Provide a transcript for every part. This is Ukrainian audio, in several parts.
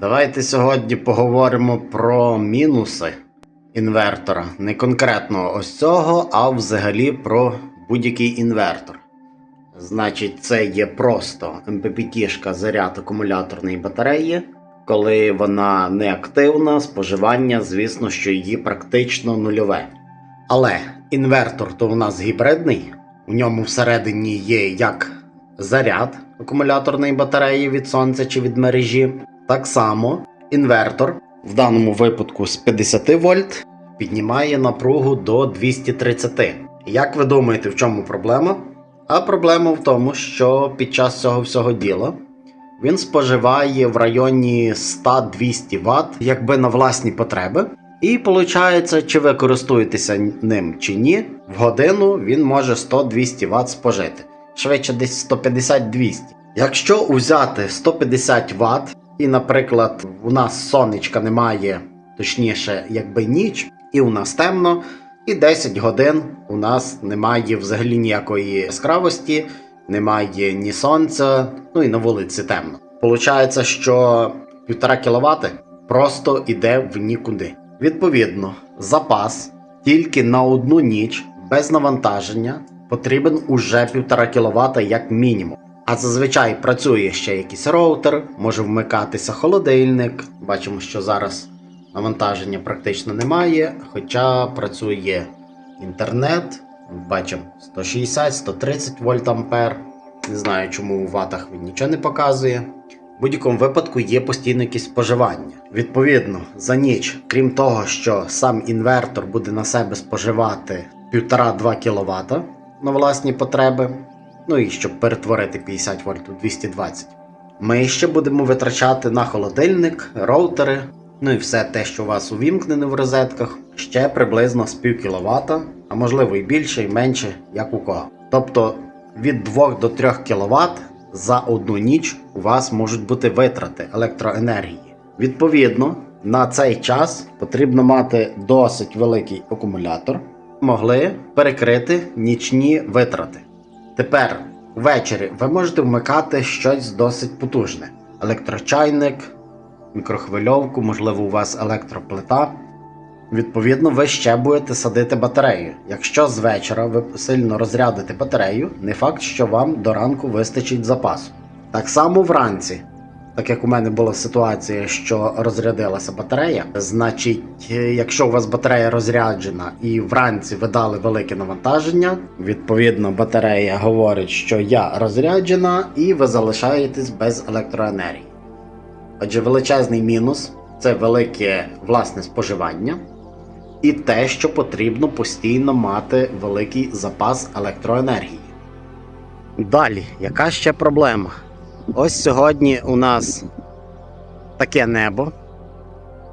Давайте сьогодні поговоримо про мінуси інвертора. Не конкретно ось цього, а взагалі про будь-який інвертор. Значить, це є просто МППТ-шка заряд акумуляторної батареї. Коли вона не активна, споживання, звісно, що її практично нульове. Але інвертор то у нас гібридний, у ньому всередині є як заряд акумуляторної батареї від сонця чи від мережі. Так само інвертор, в даному випадку з 50 вольт, піднімає напругу до 230. Як ви думаєте, в чому проблема? А проблема в тому, що під час цього всього діла він споживає в районі 100-200 Вт, якби на власні потреби. І виходить, чи ви користуєтеся ним чи ні, в годину він може 100-200 Вт спожити. Швидше десь 150-200. Якщо взяти 150 Вт, і, наприклад, у нас сонечка немає, точніше, якби ніч, і у нас темно, і 10 годин у нас немає взагалі ніякої яскравості, немає ні сонця, ну і на вулиці темно. Получається, що 1,5 кВт просто йде в нікуди. Відповідно, запас тільки на одну ніч без навантаження потрібен уже 1,5 кВт як мінімум. А зазвичай працює ще якийсь роутер, може вмикатися холодильник. Бачимо, що зараз навантаження практично немає, хоча працює інтернет. Бачимо 160-130 вольт ампер. Не знаю, чому у ватах він нічого не показує. В будь-якому випадку є постійне якесь споживання. Відповідно, за ніч, крім того, що сам інвертор буде на себе споживати 1,5-2 кВт на власні потреби, ну і щоб перетворити 50 вольт у 220, ми ще будемо витрачати на холодильник, роутери, ну і все те, що у вас увімкнене в розетках, ще приблизно з пів кВт, а можливо і більше, і менше, як у кого. Тобто від 2 до 3 кВт за одну ніч у вас можуть бути витрати електроенергії. Відповідно, на цей час потрібно мати досить великий акумулятор, могли перекрити нічні витрати. Тепер ввечері ви можете вмикати щось досить потужне: електрочайник, мікрохвильовку, можливо, у вас електроплита. Відповідно, ви ще будете садити батарею. Якщо з вечора ви сильно розрядите батарею, не факт, що вам до ранку вистачить запасу. Так само вранці, так як у мене була ситуація, що розрядилася батарея, значить, е, якщо у вас батарея розряджена і вранці ви дали велике навантаження, відповідно, батарея говорить, що я розряджена, і ви залишаєтесь без електроенергії. Отже, величезний мінус це велике власне споживання. І те, що потрібно постійно мати великий запас електроенергії. Далі, яка ще проблема? Ось сьогодні у нас таке небо.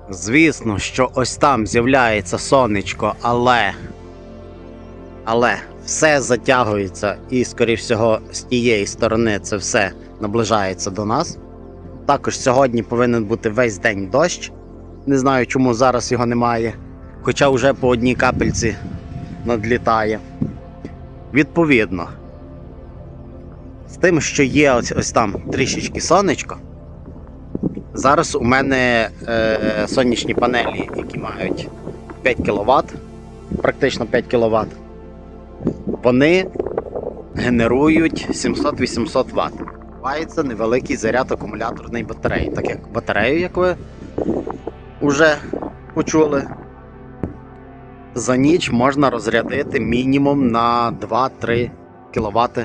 Звісно, що ось там з'являється сонечко, але. Але все затягується, і, скоріш всього, з тієї сторони це все наближається до нас. Також сьогодні повинен бути весь день дощ. Не знаю, чому зараз його немає. Хоча вже по одній капельці надлітає. Відповідно, з тим, що є ось, ось там трішечки сонечко. Зараз у мене е, сонячні панелі, які мають 5 кВт, практично 5 кВт, вони генерують 700-800 Вт. Відбувається невеликий заряд акумуляторної батареї. Так як батарею, як ви вже почули, за ніч можна розрядити мінімум на 2-3 кВт.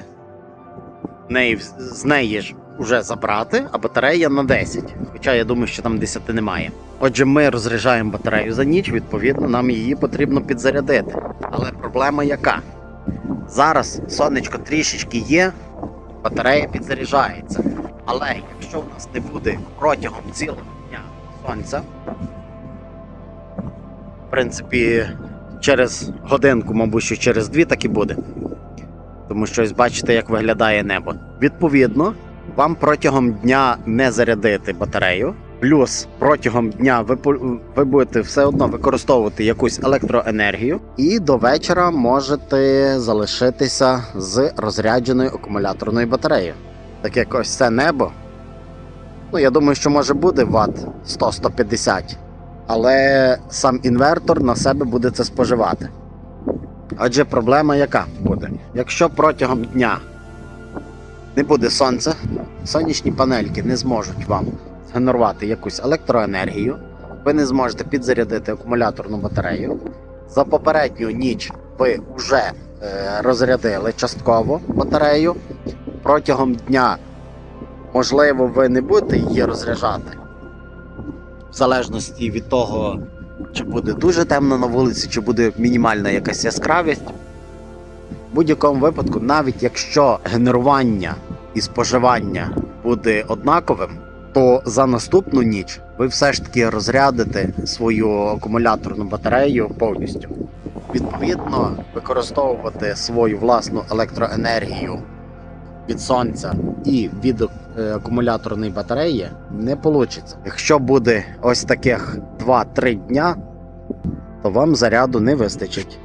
Неї, з неї ж вже забрати, а батарея на 10. Хоча я думаю, що там 10 немає. Отже, ми розряджаємо батарею за ніч, відповідно, нам її потрібно підзарядити. Але проблема яка? Зараз сонечко трішечки є, батарея підзаряджається. Але якщо в нас не буде протягом цілого дня сонця, в принципі, через годинку, мабуть, що через дві так і буде. Тому що ось бачите, як виглядає небо. Відповідно, вам протягом дня не зарядити батарею. Плюс протягом дня ви, ви будете все одно використовувати якусь електроенергію, і до вечора можете залишитися з розрядженою акумуляторною батареєю. Так як ось це небо Ну, я думаю, що може буде ватт 100-150, але сам інвертор на себе буде це споживати. Адже проблема яка буде? Якщо протягом дня не буде сонця, сонячні панельки не зможуть вам згенерувати якусь електроенергію, ви не зможете підзарядити акумуляторну батарею. За попередню ніч ви вже е, розрядили частково батарею. Протягом дня, можливо, ви не будете її розряджати. В залежності від того, чи буде дуже темно на вулиці, чи буде мінімальна якась яскравість. В будь-якому випадку, навіть якщо генерування і споживання буде однаковим, то за наступну ніч ви все ж таки розрядите свою акумуляторну батарею повністю. Відповідно, використовувати свою власну електроенергію від сонця і від акумуляторної батареї не вийде. Якщо буде ось таких 2-3 дня, то вам заряду не вистачить.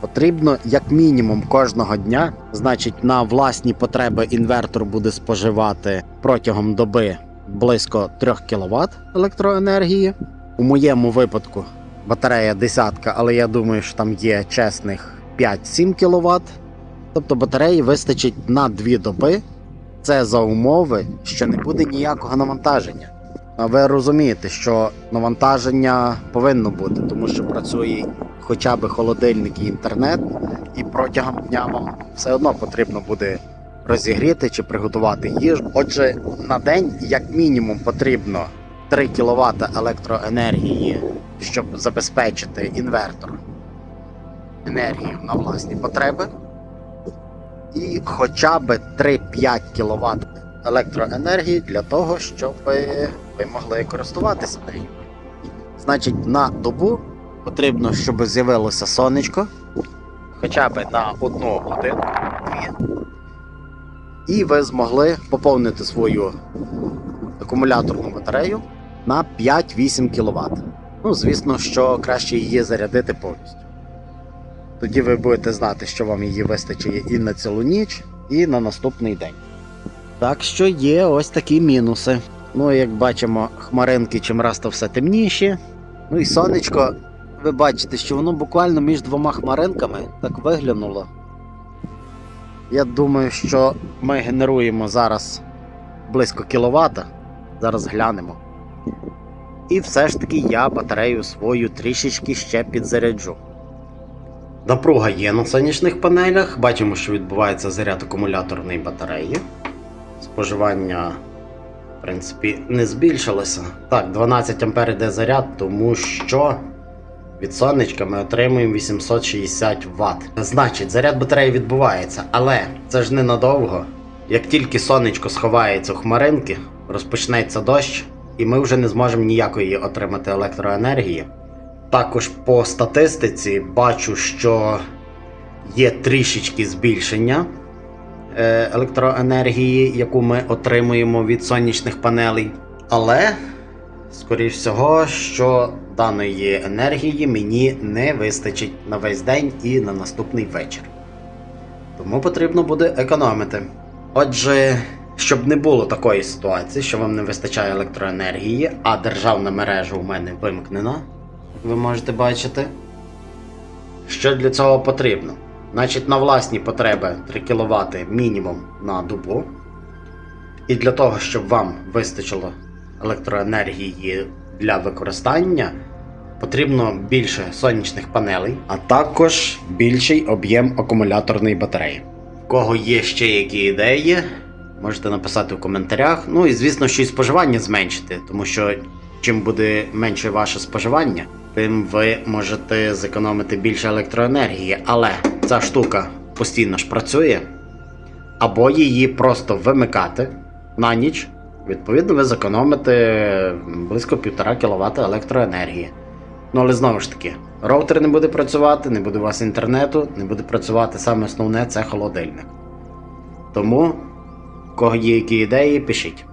Потрібно як мінімум кожного дня, значить, на власні потреби інвертор буде споживати протягом доби близько 3 кВт електроенергії. У моєму випадку батарея десятка, але я думаю, що там є чесних 5-7 кВт. Тобто батареї вистачить на 2 доби. Це за умови, що не буде ніякого навантаження. Ви розумієте, що навантаження повинно бути, тому що працює хоча б холодильник і інтернет, і протягом дня вам все одно потрібно буде розігріти чи приготувати їжу. Отже, на день як мінімум потрібно 3 кВт електроенергії, щоб забезпечити інвертор енергію на власні потреби, і хоча б 3-5 кВт електроенергії для того, щоб ви могли користуватися нею. Значить, на добу потрібно, щоб з'явилося сонечко, хоча б на одну годину, дві. І ви змогли поповнити свою акумуляторну батарею на 5-8 кВт. Ну, звісно, що краще її зарядити повністю. Тоді ви будете знати, що вам її вистачить і на цілу ніч, і на наступний день. Так що є ось такі мінуси. Ну, як бачимо, хмаринки чим раз то все темніші. Ну і сонечко, ви бачите, що воно буквально між двома хмаринками так виглянуло. Я думаю, що ми генеруємо зараз близько кіловата. Зараз глянемо. І все ж таки я батарею свою трішечки ще підзаряджу. Напруга є на сонячних панелях. Бачимо, що відбувається заряд акумуляторної батареї. Споживання, в принципі, не збільшилося. Так, 12 А йде заряд, тому що від сонечка ми отримуємо 860 Вт. Значить, заряд батареї відбувається, але це ж ненадовго. Як тільки сонечко сховається у хмаринки, розпочнеться дощ, і ми вже не зможемо ніякої отримати електроенергії. Також по статистиці бачу, що є трішечки збільшення е, електроенергії, яку ми отримуємо від сонячних панелей. Але, скоріш всього, що даної енергії мені не вистачить на весь день і на наступний вечір. Тому потрібно буде економити. Отже, щоб не було такої ситуації, що вам не вистачає електроенергії, а державна мережа у мене вимкнена, ви можете бачити. Що для цього потрібно? Значить, на власні потреби 3 кВт мінімум на добу. І для того, щоб вам вистачило електроенергії для використання, потрібно більше сонячних панелей, а також більший об'єм акумуляторної батареї. У кого є ще які ідеї, можете написати в коментарях. Ну і звісно, що і споживання зменшити, тому що чим буде менше ваше споживання, тим ви можете зекономити більше електроенергії. Але ця штука постійно ж працює, або її просто вимикати на ніч. Відповідно, ви зекономите близько 1,5 кВт електроенергії. Ну, але знову ж таки, роутер не буде працювати, не буде у вас інтернету, не буде працювати саме основне це холодильник. Тому, у кого є які ідеї, пишіть.